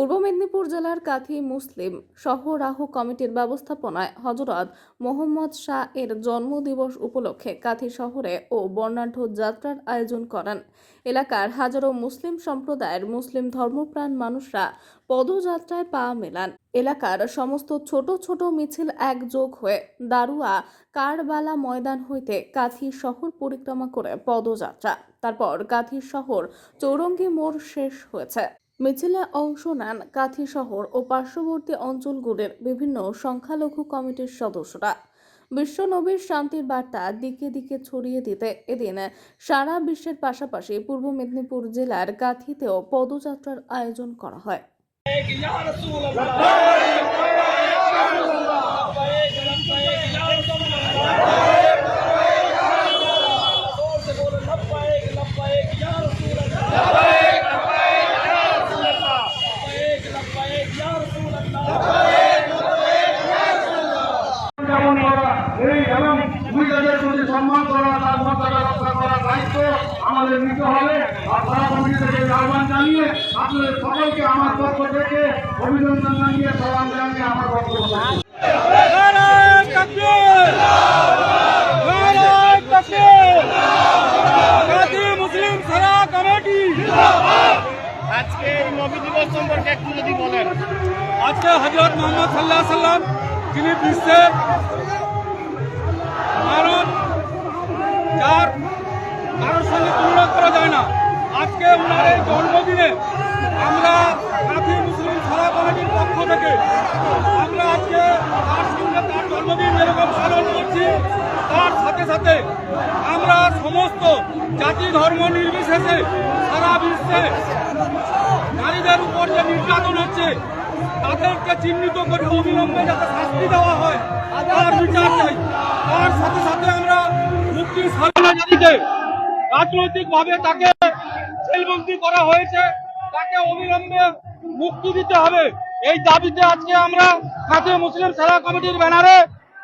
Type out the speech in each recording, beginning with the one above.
পূর্ব মেদিনীপুর জেলার কাথি মুসলিম সহরাহ কমিটির ব্যবস্থাপনায় হজরত মোহাম্মদ শাহ এর জন্মদিবস উপলক্ষে কাথি শহরে ও বর্ণাঢ্য যাত্রার আয়োজন করেন। এলাকার হাজারো মুসলিম সম্প্রদায়ের মুসলিম ধর্মপ্রাণ মানুষরা পদযাত্রায় পা মেলান। এলাকার সমস্ত ছোট ছোট মিছিল একযোগ হয়ে দারুয়া কারবালা ময়দান হইতে কাথি শহর পরিক্রমা করে পদযাত্রা। তারপর কাথি শহর চৌরঙ্গি মোড় শেষ হয়েছে। মিছিলে অংশ নেন কাথি শহর ও পার্শ্ববর্তী অঞ্চলগুলির বিভিন্ন সংখ্যালঘু কমিটির সদস্যরা। বিশ্বনবীর শান্তির বার্তা দিকে দিকে ছড়িয়ে দিতে এদিন সারা বিশ্বের পাশাপাশি পূর্ব মেদিনীপুর জেলার কাঁথিতেও পদযাত্রার আয়োজন করা হয়। এই এবং মহিলাদের প্রতি সম্মান করা দায়িত্ব আমাদের নিতে হবে আর তারা জানিয়ে আপনাদের সকলকে আমার পক্ষ থেকে অভিনন্দন জানিয়ে সালাম জানিয়ে আমার বক্তব্য শেষ করছি। মুসলিম সারা কমিটি আজকে এই বলেন। আজকে হজরত মোহাম্মদ সাল্লাহ সাল্লাম যিনি বিশ্বের মানব যার কারোর সঙ্গে তুলনা করা যায় না, আজকে ওনার এই জন্মদিনে আমরা কাফি মুসলিম সারা কমিটির পক্ষ থেকে আমরা আজকে তার সঙ্গে তার জন্মদিন যেরকম পালন করছি, তার সাথে সাথে আমরা সমস্ত জাতি ধর্ম নির্বিশেষে সারা বিশ্বে নারীদের উপর যে নির্যাতন হচ্ছে, তাদেরকে চিহ্নিত করে অবিলম্বে যাতে শাস্তি দেওয়া হয়, তার বিচার চাই। তার সাথে সাথে আমরা মুক্তি সালমাজারিকে রাজনৈতিকভাবে তাকে জেলবন্দি করা হয়েছে, তাকে অবিলম্বে মুক্তি দিতে হবে। এই দাবিতে আজকে আমরা কাঁথি মুসলিম সেরা কমিটির ব্যানারে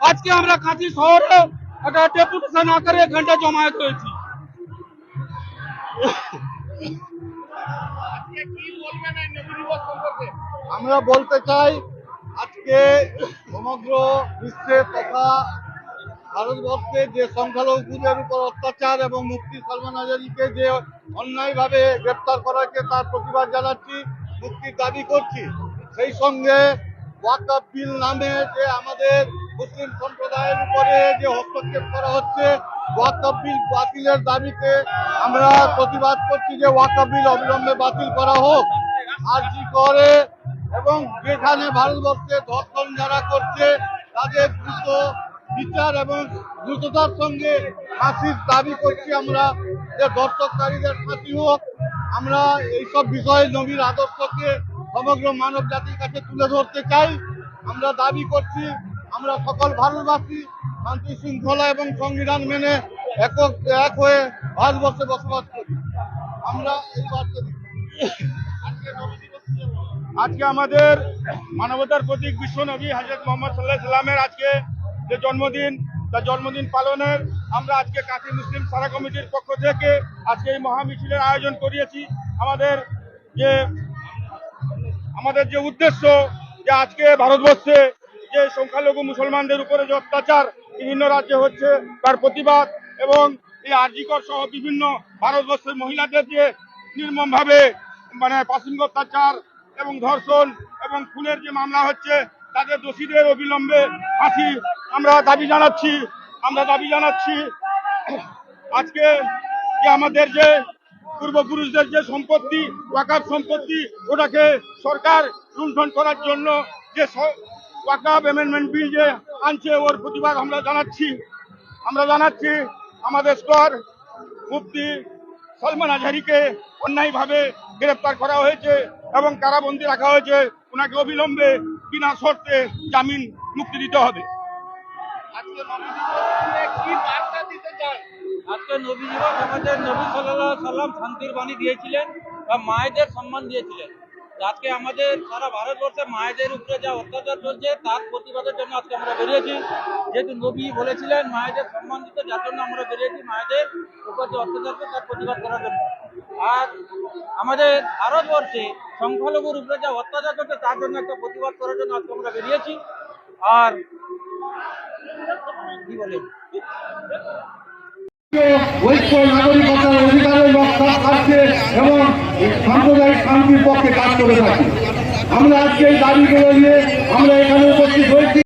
আজকে আমরা কাঁথি শহরে একটা ডেপুটেশন আকারে ঘণ্টা জমায়েত হয়েছি। আমরা বলতে চাই আজকে সমগ্র বিশ্বে তথা ভারতবর্ষে যে সংখ্যালঘুদের উপর অত্যাচার এবং মুক্তি সালমান আজারিকে যে অন্যায়ভাবে গ্রেপ্তার করা তার প্রতিবাদ জানাচ্ছি, মুক্তির দাবি করছি, সেই সঙ্গে ওয়াকাব বিল নামে যে আমাদের মুসলিম সম্প্রদায়ের উপরে যে হস্তক্ষেপ করা হচ্ছে, ওয়াকাব বিল বাতিলের দাবিতে আমরা প্রতিবাদ করছি যে ওয়াকাব বিল অবিলম্বে বাতিল করা হোক। আর করে এবং যেখানে ভারতবর্ষে ধর্ষণ যারা করছে, তাদের দ্রুত বিচার এবং দ্রুততার সঙ্গে ফাঁসির দাবি করছি আমরা যে ধর্ষককারীদের ফাঁসি হোক, আমরা এইসব বিষয়ে নবীর আদর্শকে সমগ্র মানব জাতির কাছে তুলে ধরতে চাই আমরা দাবি করছি, আমরা সকল ভারতবাসী শান্তি শৃঙ্খলা এবং সংবিধান মেনে একক এক হয়ে ভারতবর্ষে বসবাস করি আমরা এই বার্তা দিচ্ছি। আজকে আমাদের মানবতার প্রতীক বিশ্ব নবী হজরত মোহাম্মদ সাল্লাহ সাল্লামের আজকে যে জন্মদিন, তার জন্মদিন পালনের আমরা আজকে কাশী মুসলিম সারা কমিটির পক্ষ থেকে আজকে এই মহামিছিলের আয়োজন করিয়েছি। আমাদের যে আমাদের যে উদ্দেশ্য যে আজকে ভারতবর্ষে যে সংখ্যালঘু মুসলমানদের উপরে যে অত্যাচার বিভিন্ন রাজ্যে হচ্ছে, তার প্রতিবাদ এবং এই আর্জিকর সহ বিভিন্ন ভারতবর্ষের মহিলাদের যে নির্মমভাবে মানে পাসিং অত্যাচার এবং ধর্ষণ এবং খুনের যে মামলা হচ্ছে, তাদের দোষীদের অবিলম্বে ফাঁসি আমরা দাবি জানাচ্ছি, আমরা দাবি জানাচ্ছি। আজকে যে আমাদের যে পূর্বপুরুষদের যে সম্পত্তি, ওয়াকাব সম্পত্তি, ওটাকে সরকার লুণ্ঠন করার জন্য যে ওয়াকাব অ্যামেন্ডমেন্ট বিল যে আনছে, ওর প্রতিবাদ আমরা জানাচ্ছি। আমরা জানাচ্ছি, আমাদের স্তর, মুফতি সলমান আজহারিকে অন্যায়ভাবে গ্রেপ্তার করা হয়েছে এবং কারাবন্দি রাখা হয়েছে। ওনাকে অবিলম্বে বিনা শর্তে জামিন মুক্তি দিতে হবে। আজকে নবী আমাদের নবী সাল্লাহ সাল্লাম শান্তির বাণী দিয়েছিলেন বা মায়েদের সম্মান দিয়েছিলেন। আজকে আমাদের সারা ভারতবর্ষে মায়েদের উপরে যা অত্যাচার চলছে, তার প্রতিবাদের জন্য আজকে আমরা বেরিয়েছি। যেহেতু নবী বলেছিলেন, মায়েদের সম্মান দিতে যার জন্য আমরা বেরিয়েছি, মায়েদের উপর যে অত্যাচার চলছে তার প্রতিবাদ করার জন্য। আর আমাদের ভারতবর্ষে সংখ্যালঘুর উপরে যা অত্যাচার করছে তার জন্য একটা প্রতিবাদ করার জন্য আজকে আমরা বেরিয়েছি। আর কি বলে নাগরিকতার অধিকারের রক্ষা এবং সাম্প্রদায়িক শান্তির পক্ষে কাজ করে থাকি। আমরা আজকে এই দাবিগুলো নিয়ে আমরা এখানে উপস্থিত হয়েছি।